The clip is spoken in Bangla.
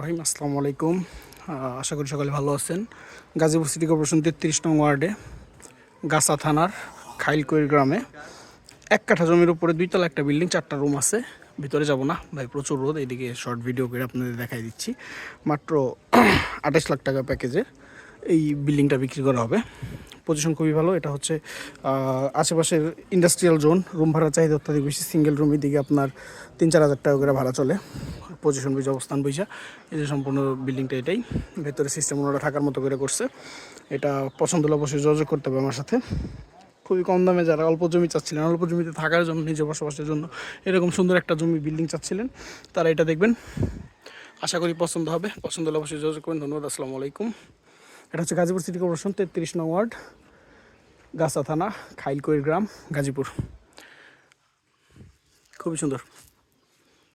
রহিম। আসসালামু আলাইকুম। আশা করি সকালে ভালো আছেন। গাজীপুর সিটি কর্পোরেশন তেত্রিশ নং ওয়ার্ডে, গাছা থানার খাইলকৈর গ্রামে এক কাঠা জমির উপরে দুইতলা একটা বিল্ডিং, চারটা রুম আছে। ভিতরে যাব না। ভাই, প্রচুর রোদ। এইদিকে শর্ট ভিডিও করে আপনাদের দেখাই দিচ্ছি। মাত্র আঠাশ লাখ টাকা প্যাকেজে এই বিল্ডিংটা বিক্রি করা হবে। পজিশন খুবই ভালো। এটা হচ্ছে আশেপাশের ইন্ডাস্ট্রিয়াল জোন রুম ভাড়া চাহিদা অত্যাধিক বেশি সিঙ্গেল রুমের দিকে আপনার তিন চার হাজার টাকা করে ভাড়া চলে। পজিশন বুঝে অবস্থান বুঝা এই যে সম্পূর্ণ বিল্ডিংটা এটাই। ভেতরে সিস্টেম ওনারা থাকার মতো করে করছে। এটা পছন্দ হলে অবশ্যই যোগাযোগ করতে হবে আমার সাথে। খুবই কম দামে যারা অল্প জমি চাচ্ছিলেন, অল্প জমিতে থাকার জন্য নিজে বসবাসের জন্য এরকম সুন্দর একটা জমি বিল্ডিং চাচ্ছিলেন, তারা এটা দেখবেন। আশা করি পছন্দ হবে। পছন্দ হলে অবশ্যই যোগাযোগ করবেন। ধন্যবাদ, আসসালামু আলাইকুম। এটা হচ্ছে গাজীপুর সিটি কর্পোরেশন, তেত্রিশ নং ওয়ার্ড, গাছা থানা, খাইলকৈর গ্রাম, গাজীপুর। খুবই সুন্দর।